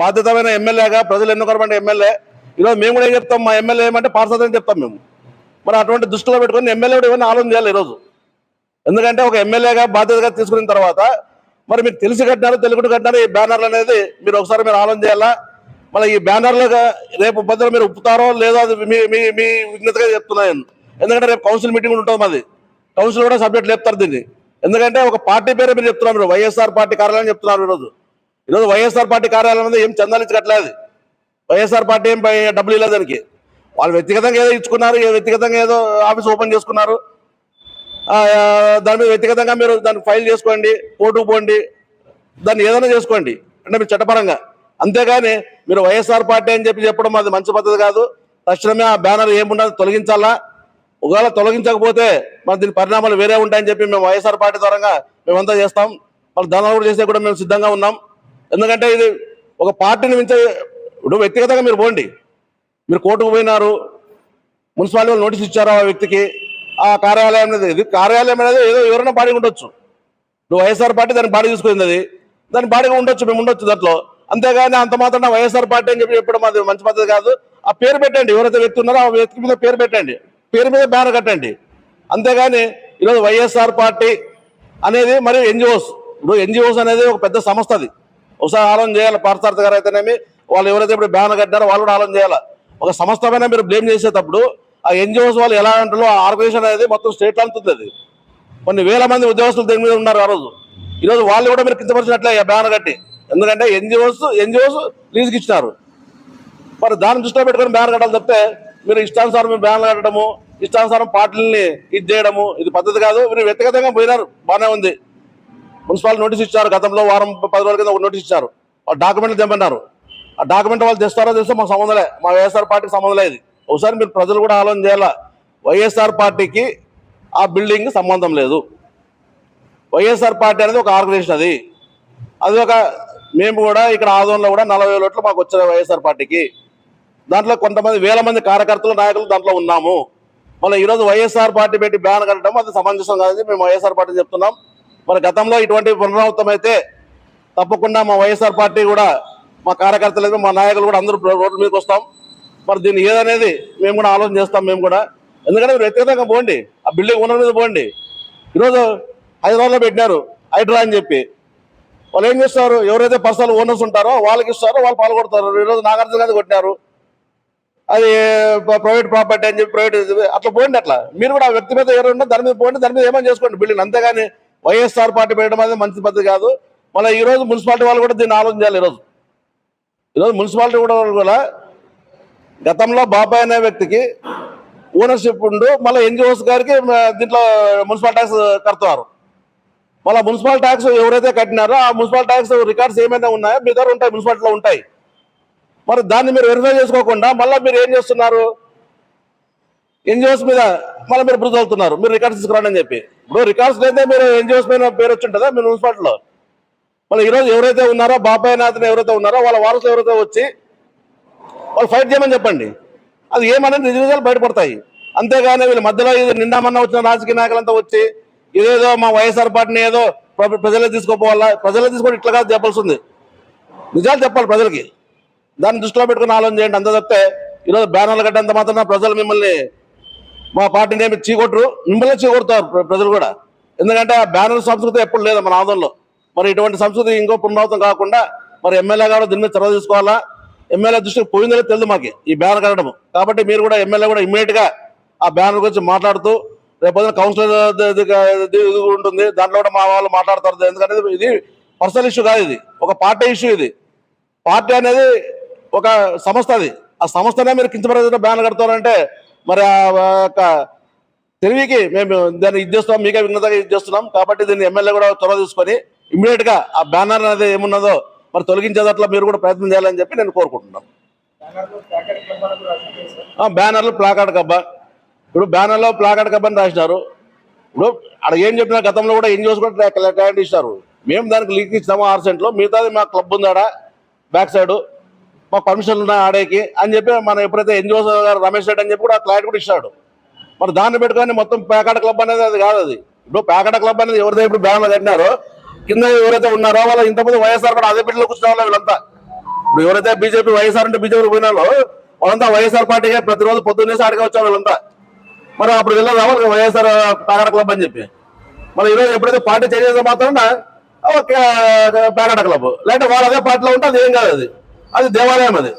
బాధ్యతమైన ఎమ్మెల్యేగా ప్రజలు ఎన్నుకోవడం ఎమ్మెల్యే. ఈరోజు మేము కూడా ఏం చెప్తాం? మా ఎమ్మెల్యే ఏమంటే పార్సదని చెప్తాం మేము. మరి అటువంటి దృష్టిలో పెట్టుకొని ఎమ్మెల్యే కూడా ఏమైనా ఆలోచన చేయాలి ఈరోజు. ఎందుకంటే ఒక ఎమ్మెల్యేగా బాధ్యతగా తీసుకున్న తర్వాత మరి మీరు తెలిసి కట్టినారు తెలుగుడు కట్టినారు ఈ బ్యానర్లు అనేది మీరు ఒకసారి మీరు ఆలోచన చేయాలా? మళ్ళీ ఈ బ్యానర్లుగా రేపు బదులు మీరు ఉప్పుతారో లేదో అది మీ మీ మీ విజ్ఞతగా చెప్తున్నాను ఎందుకంటే రేపు కౌన్సిల్ మీటింగ్ కూడా ఉంటుంది మాది. కౌన్సిల్ కూడా సబ్జెక్ట్ లేపుతారు దీన్ని. ఎందుకంటే ఒక పార్టీ పేరే మీరు చెప్తున్నారు మీరు. వైఎస్ఆర్ పార్టీ కార్యాలయం చెప్తున్నారు ఈరోజు. ఈరోజు వైఎస్ఆర్ పార్టీ కార్యాలయం మీద ఏం చందాలు వైఎస్ఆర్ పార్టీ ఏం పై- డబ్బులు ఇవ్వలేదు దానికి. వాళ్ళు వ్యక్తిగతంగా ఏదో ఇచ్చుకున్నారు వ్యక్తిగతంగా ఏదో ఆఫీస్ ఓపెన్ చేసుకున్నారు. దాని మీద వ్యక్తిగతంగా మీరు దాన్ని ఫైల్ చేసుకోండి కోర్టుకు పోండి దాన్ని ఏదైనా చేసుకోండి. అంటే మీరు చట్టపరంగా. అంతేగాని మీరు వైఎస్ఆర్ పార్టీ అని చెప్పి చెప్పడం అది మంచి పద్ధతి కాదు. తక్షణమే ఆ బ్యానర్ ఏమున్నది తొలగించాలా? ఒకవేళ తొలగించకపోతే మన దీని పరిణామాలు వేరే ఉంటాయని చెప్పి మేము వైఎస్ఆర్ పార్టీ ద్వారా మేమంతా చేస్తాం. వాళ్ళు దానాలు కూడా చేసే కూడా మేము సిద్ధంగా ఉన్నాం. ఎందుకంటే ఇది ఒక పార్టీని మించే ఇప్పుడు వ్యక్తిగతంగా మీరు పోండి. మీరు కోర్టుకు పోయినారు మున్సిపాలిటీ వాళ్ళు నోటీస్ ఇచ్చారు ఆ వ్యక్తికి ఆ కార్యాలయం అనేది ఇది కార్యాలయం అనేది ఏదో ఎవరైనా బాడీ ఉండొచ్చు. నువ్వు వైఎస్ఆర్ పార్టీ దాన్ని బాడీ తీసుకుంది అది దాని బాడీగా ఉండొచ్చు మేము ఉండొచ్చు దాంట్లో. అంతేగాని అంత మాత్రం వైఎస్ఆర్ పార్టీ అని చెప్పి చెప్పడం అది మంచి పద్ధతి కాదు. ఆ పేరు పెట్టండి ఎవరైతే వ్యక్తి ఉన్నారో ఆ వ్యక్తి మీద పేరు పెట్టండి పేరు మీద బ్యానర్ కట్టండి. అంతేగాని ఈరోజు వైఎస్ఆర్ పార్టీ అనేది మరియు ఎన్జిఓస్ ఇప్పుడు ఎన్జిఓస్ అనేది ఒక పెద్ద సంస్థ అది. ఒకసారి ఆలోచన చేయాలి పార్థార్థ గారు అయితేనేమి వాళ్ళు ఎవరైతే ఇప్పుడు బ్యాన్ కట్టారో వాళ్ళు కూడా ఆలోచన చేయాలి. ఒక సంస్థ పైన మీరు బ్లేమ్ చేసేటప్పుడు ఆ ఎన్జిఓస్ వాళ్ళు ఎలా అంటారో ఆ ఆర్గనైజేషన్ అనేది మొత్తం స్టేట్ అంతుంది అది కొన్ని వేల మంది ఉద్యోగస్తులు దీని మీద ఉన్నారు ఆ రోజు? ఈరోజు వాళ్ళు కూడా మీరు కించపరిచినట్లే ఆ కట్టి. ఎందుకంటే ఎన్జిఓస్ ఎన్జిఓస్ లీజుకి ఇచ్చినారు. మరి దాన్ని దృష్టిలో పెట్టుకొని బ్యాన్ కట్టాలి తప్పితే మీరు ఇష్టానుసారం మీరు బ్యానర్ కట్టడము ఇష్టానుసారం పార్టీలని ఇది చేయడము ఇది పద్ధతి కాదు. మీరు వ్యక్తిగతంగా పోయినారు బాగానే ఉంది. మున్సిపాలిటీ నోటీస్ ఇచ్చారు. గతంలో వారం పది రోజుల కింద ఒక నోటీస్ ఇచ్చారు. ఆ డాక్యుమెంట్లు తెమ్మన్నారు ఆ డాక్యుమెంట్ వాళ్ళు తెస్తారో తెస్తే మాకు సంబంధంలే మా వైఎస్ఆర్ పార్టీకి సంబంధం లేదు. ఒకసారి మీరు ప్రజలు కూడా ఆలోచన చేయాలా. వైఎస్ఆర్ పార్టీకి ఆ బిల్డింగ్ సంబంధం లేదు. వైఎస్ఆర్ పార్టీ అనేది ఒక ఆర్గనైజేషన్ అది. అది ఒక మేము కూడా ఇక్కడ ఆదోళనలో కూడా నలభై వేల ఓట్లు మాకు వచ్చాయి వైఎస్ఆర్ పార్టీకి. దాంట్లో కొంతమంది వేల మంది కార్యకర్తలు నాయకులు దాంట్లో ఉన్నాము. మళ్ళీ ఈరోజు వైఎస్ఆర్ పార్టీ పెట్టి బ్యాన్ కట్టడం అది సమంజసం కాదని మేము వైఎస్ఆర్ పార్టీ చెప్తున్నాం. మరి గతంలో ఇటువంటి పునరావృతం అయితే తప్పకుండా మా వైఎస్ఆర్ పార్టీ కూడా మా కార్యకర్తలు మా నాయకులు కూడా అందరూ రోడ్ల మీదకి వస్తాం. మరి దీన్ని ఏదనేది మేము కూడా ఆలోచన చేస్తాం మేము కూడా. ఎందుకంటే మీరు వ్యక్తిగతంగా పోండి ఆ బిల్డింగ్ ఓనర్ మీద పోండి. ఈరోజు హైదరాబాద్లో పెట్టినారు హైడ్రా అని చెప్పి. వాళ్ళు ఏం చేస్తారు? ఎవరైతే పర్సనల్ ఓనర్స్ ఉంటారో వాళ్ళకి ఇస్తారో వాళ్ళు పాల్గొడతారు. ఈరోజు నాగార్జున గారి కొట్టినారు. అది ప్రైవేట్ ప్రాపర్టీ అని చెప్పి ప్రైవేట్ అట్లా పోండి అట్లా. మీరు కూడా ఆ వ్యక్తి మీద ఎవరు ఉన్నా దాని మీద పోండి దాని మీద ఏమైనా చేసుకోండి. బిల్డింగ్ అంతేగాని వైఎస్ఆర్ పార్టీ పెట్టడం అనేది మంచి పద్ధతి కాదు. మళ్ళీ ఈరోజు మున్సిపాలిటీ వాళ్ళు కూడా దీన్ని ఆలోచించాలి ఈరోజు. ఈరోజు మున్సిపాలిటీ కూడా వాళ్ళు కూడా గతంలో బాబాయ్ అనే వ్యక్తికి ఓనర్షిప్ ఉండు మళ్ళీ ఎన్జిఓస్ గారికి దీంట్లో మున్సిపల్ ట్యాక్స్ కడుతున్నారు మళ్ళీ మున్సిపల్ ట్యాక్స్ ఎవరైతే కట్టినారో ఆ మున్సిపల్ ట్యాక్స్ రికార్డ్స్ ఏమైనా ఉన్నాయో మీ దగ్గర ఉంటాయి మున్సిపాలిటీలో ఉంటాయి. మరి దాన్ని మీరు వెరిఫై చేసుకోకుండా మళ్ళీ మీరు ఏం చేస్తున్నారు? ఎన్జిఓస్ మీద మళ్ళీ మీరు బుద్ధి అవుతున్నారు మీరు రికార్డ్స్ తీసుకురండి అని చెప్పి. ఇప్పుడు రికార్డ్స్ అయితే మీరు ఎన్జిఓస్ మీద పేరు వచ్చింటుందా మీ మున్సిపాలిటీలో? మళ్ళీ ఈరోజు ఎవరైతే ఉన్నారో బాబాయ్ నాథన్ ఎవరైతే ఉన్నారో వాళ్ళ వారసులు ఎవరైతే వచ్చి వాళ్ళు ఫైట్ చేయమని చెప్పండి. అది ఏమనేది నిజ నిజాలు బయటపడతాయి. అంతేగాని వీళ్ళ మధ్యలో ఇది నిండామన్న వచ్చిన రాజకీయ నాయకులంతా వచ్చి ఇదేదో మా వైఎస్ఆర్ పార్టీని ఏదో ప్రజలే తీసుకోపోవాలా? ప్రజలే తీసుకొని ఇట్లా కాదు చెప్పాల్సి ఉంది నిజాలు చెప్పాలి ప్రజలకి. దాన్ని దృష్టిలో పెట్టుకుని ఆలోచన చేయండి. అంత తప్పితే ఈరోజు బ్యానర్లు కట్టేంత మాత్రం ప్రజలు మిమ్మల్ని మా పార్టీని ఏమి చీకొట్టరు? మిమ్మల్ని చీకొడతారు ప్రజలు కూడా. ఎందుకంటే ఆ బ్యానర్ సంస్కృతి ఎప్పుడు లేదు మన ఆందోళనలో మరి ఇటువంటి సంస్కృతి ఇంకో పునరావృతం కాకుండా మరి ఎమ్మెల్యే గారు దీని మీద చొరవ తీసుకోవాలా? ఎమ్మెల్యే దృష్టికి పోయిందో తెలియదు మాకు ఈ బ్యానర్ కట్టడం కాబట్టి మీరు కూడా ఎమ్మెల్యే కూడా ఇమ్మీడియట్గా ఆ బ్యానర్ గురించి మాట్లాడుతూ రేపొద్దున కౌన్సిలర్ ఉంటుంది. దాంట్లో కూడా మా వాళ్ళు మాట్లాడతారు. ఎందుకంటే ఇది పర్సనల్ ఇష్యూ కాదు ఇది. ఒక పార్టీ ఇష్యూ ఇది. పార్టీ అనేది ఒక సంస్థ అది. ఆ సంస్థనే మీరు కించపరిచిన బ్యానర్ కడతారంటే మరి ఆ యొక్క తెలివికి మేము దాన్ని ఇది చేస్తున్నాం మీకే విఘ్నతగా ఇది చేస్తున్నాం. కాబట్టి దీన్ని ఎమ్మెల్యే కూడా చొరవ తీసుకొని ఇమ్మీడియట్గా ఆ బ్యానర్ అనేది ఏమున్నదో మరి తొలగించేదట్లా మీరు కూడా ప్రయత్నం చేయాలని చెప్పి నేను కోరుకుంటున్నాను ఆ, బ్యానర్లు ప్లాకార్డ్ కబ్బా. ఇప్పుడు బ్యానర్లో ప్లాకార్డ్ కబ్బ అని రాసినారు. ఇప్పుడు అక్కడ ఏం చెప్పినా గతంలో కూడా ఎన్జిఓస్ కూడా క్లారిటీ ఇచ్చారు మేము దానికి లీక్ ఇచ్చినాము ఆరు సెంట్లో. మిగతాది మా క్లబ్ ఉంది ఆడ బ్యాక్ సైడ్. మా పర్మిషన్లు ఉన్నాయి ఆడేకి అని చెప్పి మన ఎప్పుడైతే ఎన్జిఓ గారు రమేష్ రెడ్డి అని చెప్పి కూడా క్లారిటీ కూడా ఇచ్చాడు. మరి దాన్ని పెట్టుకొని మొత్తం పేకాట క్లబ్ అనేది అది కాదు అది. ఇప్పుడు పేకాట క్లబ్ అనేది ఎవరైతే ఇప్పుడు బ్యాన్లో కట్టినారో కింద ఎవరైతే ఉన్నారో వాళ్ళు ఇంతకుముందు వైఎస్ఆర్ కూడా అదే బిడ్డలో కూర్చున్న వాళ్ళు వీళ్ళంతా. ఇప్పుడు ఎవరైతే బీజేపీ వైఎస్ఆర్ అంటే బీజేపీ పోయినాలో వాళ్ళంతా వైఎస్ఆర్ పార్టీగా ప్రతిరోజు పొద్దున్నేసి ఆడిగా వచ్చారు వాళ్ళంతా. మరి అప్పుడు వెళ్ళి రావాలి వైఎస్ఆర్ పేకాట క్లబ్ అని చెప్పి. మరి ఈరోజు ఎప్పుడైతే పార్టీ చేంజ్ చేస్తే మాత్రం ఒక పేకాట క్లబ్. లేదంటే వాళ్ళు అదే పార్టీలో ఉంటే అది ఏం కాదు అది. అది దేవాలయం అది.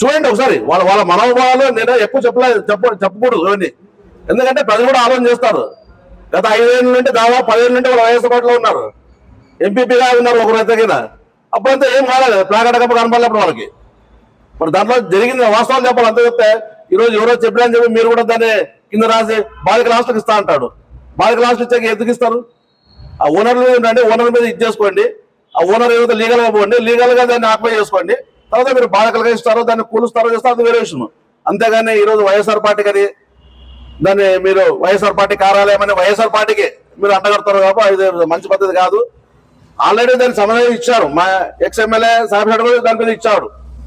చూడండి ఒకసారి వాళ్ళ వాళ్ళ మనోభావాలు నేను ఎక్కువ చెప్పలేదు చెప్ప చెప్పకూడదు ఇవన్నీ ఎందుకంటే ప్రజలు కూడా ఆలోచన చేస్తారు. గత ఐదేళ్ళ నుండి దాదాపు పదిహేను నుండి వాళ్ళు వైఎస్ఆర్ పార్టీలో ఉన్నారు. ఎంపీపీగా ఉన్నారు ఒకరు కింద. అప్పుడంతా ఏం కాలేదు ప్లాగడ కప్ప కనపడలేప్పుడు వాళ్ళకి. మరి దాంట్లో జరిగింది వాస్తవాలు చెప్పాలి అంతే చెప్తే ఈ రోజు ఎవరో చెప్పారని చెప్పి మీరు కూడా దాన్ని కింద రాసి బాలిక లాస్ట్కి ఇస్తా అంటాడు. బాలిక లాస్ట్ ఇచ్చాక ఎందుకు ఇస్తారు? ఆ ఓనర్లు ఏంటంటే ఓనర్ మీద ఇది చేసుకోండి. ఆ ఓనర్ ఏదైతే లీగల్గా పోండి లీగల్గా దాన్ని ఆక్యుపై చేసుకోండి. తర్వాత మీరు బాలికలుగా ఇస్తారో దాన్ని కూలుస్తారో చేస్తారో అది వేరే విషయం అంతేగాని ఈ రోజు వైఎస్ఆర్ పార్టీకి అది దాన్ని మీరు వైఎస్ఆర్ పార్టీ కార్యాలయం అని వైఎస్ఆర్ పార్టీకి మీరు అండగడతారు కాబట్టి ఇది మంచి పద్ధతి కాదు. ఆల్రెడీ దానికి సమన్వయం ఇచ్చారు. మా ఎక్స్ ఎమ్మెల్యే సాహెబ్ కూడా దాని మీద ఇచ్చాడు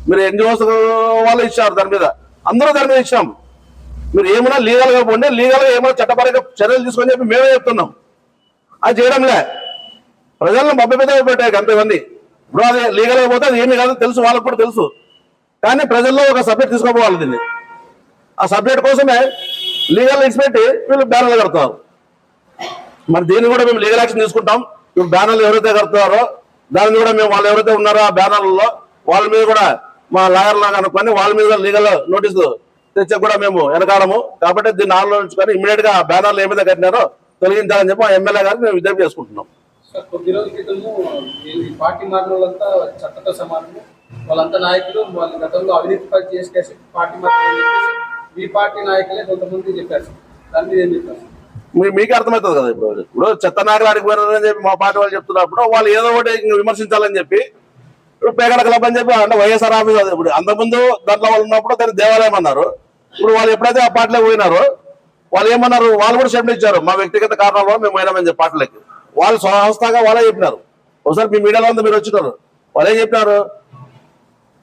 మీరు ఎన్జిఓస్ వాళ్ళు ఇచ్చారు దాని మీద. అందరూ దాని మీద ఇచ్చాం మీరు ఏమైనా లీగల్గా పోండి లీగల్గా ఏమైనా చట్టపరంగా చర్యలు తీసుకొని చెప్పి మేమే చెప్తున్నాం. అది చేయడంలే. ప్రజలను మభ్యపెద్ద పెట్టాయి అంత ఇప్పుడు అది లీగల్ అయిపోతే పోతే అది ఏమి కాదు తెలుసు వాళ్ళకు కూడా తెలుసు. కానీ ప్రజల్లో ఒక సబ్జెక్ట్ తీసుకోపోవాలి దీన్ని. ఆ సబ్జెక్ట్ కోసమే లీగల్ పెట్టి వీళ్ళు బ్యానర్లు కడతారు మరి దీన్ని కూడా మేము లీగల్ యాక్షన్ తీసుకుంటాం. ఇప్పుడు బ్యానర్లు ఎవరైతే కడుతున్నారో దానిని కూడా మేము వాళ్ళు ఎవరైతే ఉన్నారో ఆ బ్యానర్లలో వాళ్ళ మీద కూడా మా లాయర్లా కనుక్కొని వాళ్ళ మీద లీగల్ నోటీసు తెచ్చే కూడా మేము వెనకాడము. కాబట్టి దీన్ని ఆలోచించుకొని ఇమీడియట్గా బ్యానర్లు ఏమైతే కట్టినారో తొలగించాలని చెప్పి ఆ ఎమ్మెల్యే గారిని మేము విజ్ఞప్తి చేసుకుంటున్నాం. కొద్ది రోజుల క్రితము ఈ పార్టీ మారిన వాళ్ళంతా చట్టతో సమానము. వాళ్ళంతా నాయకులు వాళ్ళ గతంలో అవినీతి పని చేసి పార్టీ మారిన మీ పార్టీ నాయకులే కొంతమంది చెప్పారు సార్. దాని మీద ఏం చెప్పారు మీకు అర్థమవుతుంది కదా ఇప్పుడు? ఇప్పుడు చెత్త నాగరాడికి పోయినారని చెప్పి మా పార్టీ వాళ్ళు చెప్తున్నప్పుడు వాళ్ళు ఏదో ఒకటి విమర్శించాలని చెప్పి ఇప్పుడు పేగడ క్లబ్ అని చెప్పి అంటే వైఎస్ఆర్ ఆఫీస్ అది ఇప్పుడు. అంతకుముందు దాంట్లో వాళ్ళు ఉన్నప్పుడు దాన్ని దేవాలయం అన్నారు. ఇప్పుడు వాళ్ళు ఎప్పుడైతే ఆ పార్టీలో పోయినారో వాళ్ళు ఏమన్నారు? వాళ్ళు కూడా స్టేట్మెంట్ ఇచ్చారు మా వ్యక్తిగత కారణాల వల్ల మేము పోయినామని చెప్పి పార్టీలకి. వాళ్ళు సంస్థగా వాళ్ళే చెప్పినారు. ఒకసారి మీ మీడియాలో ఉంది మీరు వచ్చినారు. వాళ్ళే చెప్పినారు?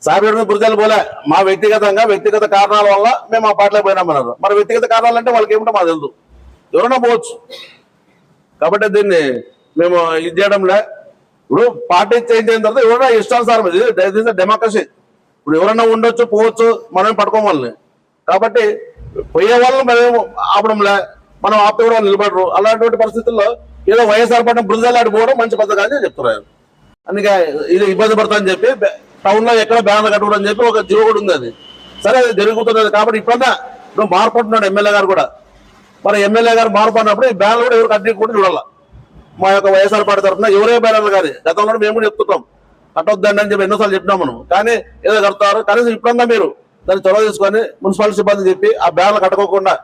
సాబేడు బురదలు పోలే. మా వ్యక్తిగతంగా వ్యక్తిగత కారణాల వల్ల మేము ఆ పార్టీలో పోయినామన్నారు మరి వ్యక్తిగత కారణాలు అంటే వాళ్ళకి ఏమిటో మాకు తెలుదు. ఎవరైనా పోవచ్చు. కాబట్టి దీన్ని మేము ఇది చేయడంలే. ఇప్పుడు పార్టీ చేంజ్ అయిన తర్వాత ఎవరైనా ఇష్టానుసారం ఇది డెమోక్రసీ ఇప్పుడు ఎవరైనా ఉండొచ్చు పోవచ్చు మనమే పట్టుకోం కాబట్టి పోయే వాళ్ళని మేము ఆపడంలే. మనం ఆపితే కూడా నిలబడరు. అలాంటి పరిస్థితుల్లో ఏదో వైఎస్ఆర్ పార్టీ బృందాలు ఆడిపోవడం మంచి పద్ధతి కాదని చెప్తున్నారు. అందుకే ఇది ఇబ్బంది పడుతుందని చెప్పి టౌన్లో ఎక్కడ బ్యానర్ కట్టుకోవడం అని చెప్పి ఒక జీవో కూడా ఉంది అది. సరే అది జరుగుతున్నది కాబట్టి ఇప్పుడన్నా ఇప్పుడు మార్పు అంటున్నాడు ఎమ్మెల్యే గారు కూడా. మరి ఎమ్మెల్యే గారు మార్పు అన్నప్పుడు ఈ బ్యానర్ కూడా ఎవరు కట్టి కూడా చూడాల. మా యొక్క వైఎస్ఆర్ పార్టీ తరఫున ఎవరే బ్యానర్లు కాదు. గతంలో మేము కూడా చెప్తున్నాం కట్టొద్దండి అని చెప్పి ఎన్నోసార్లు చెప్పినాం మనం. కానీ ఏదో కడతారు. కనీసం ఇప్పుడన్నా మీరు దాన్ని చొరవ తీసుకొని మున్సిపాలిటీ సిబ్బంది చెప్పి ఆ బ్యానర్లు కట్టుకోకుండా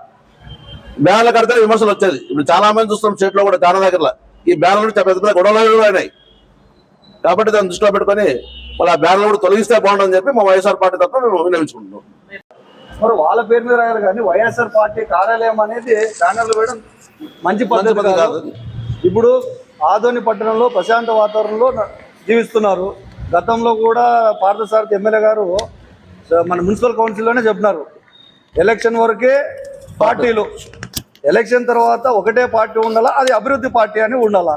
బ్యానర్లు కడితే విమర్శలు వచ్చేది. ఇప్పుడు చాలా మంది చూస్తున్నాం స్టేట్లో కూడా చాలా దగ్గర ఈ బ్యానర్లు పెద్ద పెద్ద గొడవలు కూడా అయినాయి. కాబట్టి దాన్ని దృష్టిలో పెట్టుకొని వాళ్ళ ఆ బ్యానర్లు కూడా తొలగిస్తే బాగుంటుందని చెప్పి మా వైఎస్ఆర్ పార్టీ తరఫున మేము వినియోగించుకుంటున్నాం మరి వాళ్ళ పేరు మీద రాయాలి కానీ వైఎస్ఆర్ పార్టీ కార్యాలయం అనేది బ్యానర్లు వేయడం మంచి పద్ధతి కాదు. ఇప్పుడు ఆదోని పట్టణంలో ప్రశాంత వాతావరణంలో జీవిస్తున్నారు. గతంలో కూడా పార్థసారథి ఎమ్మెల్యే గారు మన మున్సిపల్ కౌన్సిల్లోనే చెప్పినారు. ఎలక్షన్ వరకే పార్టీలు. ఎలక్షన్ తర్వాత ఒకటే పార్టీ ఉండాలా? అది అభివృద్ధి పార్టీ అని ఉండాలా?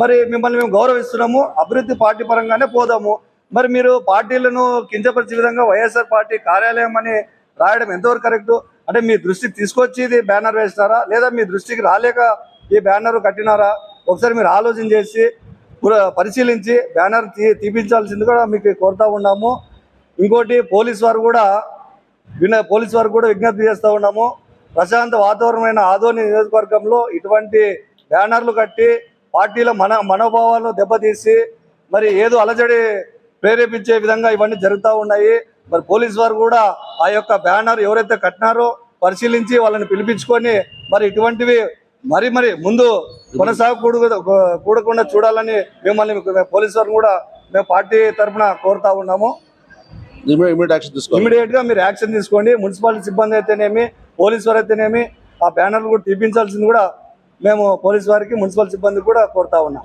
మరి మిమ్మల్ని మేము గౌరవిస్తున్నాము అభివృద్ధి పార్టీ పరంగానే పోదాము. మరి మీరు పార్టీలను కించపరిచే విధంగా వైఎస్ఆర్ పార్టీ కార్యాలయం అని రాయడం ఎంతవరకు కరెక్టు? అంటే మీ దృష్టికి తీసుకొచ్చి ఇది బ్యానర్ వేస్తారా? లేదా మీ దృష్టికి రాలేక ఈ బ్యానర్ కట్టినారా? ఒకసారి మీరు ఆలోచన చేసి పరిశీలించి బ్యానర్ తీపించాల్సింది కూడా మీకు కోరుతా ఉన్నాము. ఇంకోటి పోలీస్ వారు కూడా విన పోలీస్ వారు కూడా విజ్ఞప్తి చేస్తూ ఉన్నాము. ప్రశాంత వాతావరణమైన ఆదోని నియోజకవర్గంలో ఇటువంటి బ్యానర్లు కట్టి పార్టీల మన మనోభావాలను దెబ్బతీసి మరి ఏదో అలజడి ప్రేరేపించే విధంగా ఇవన్నీ జరుగుతూ ఉన్నాయి. మరి పోలీస్ వారు కూడా ఆ యొక్క బ్యానర్ ఎవరైతే కట్టినారో పరిశీలించి వాళ్ళని పిలిపించుకొని మరి ఇటువంటివి మరి మరి ముందు కొనసాగకూడదు కూడకుండా చూడాలని మిమ్మల్ని పోలీస్ వారిని కూడా మేము పార్టీ తరఫున కోరుతా ఉన్నాము. ఇమీడియట్గా మీరు యాక్షన్ తీసుకోండి. మున్సిపాలిటీ సిబ్బంది అయితేనేమి పోలీస్ వారు అయితేనేమి ఆ బ్యానర్లు కూడా తీపించాల్సింది కూడా మేము పోలీస్ వారికి మున్సిపల్ సిబ్బంది కూడా కోరుతా ఉన్నాం.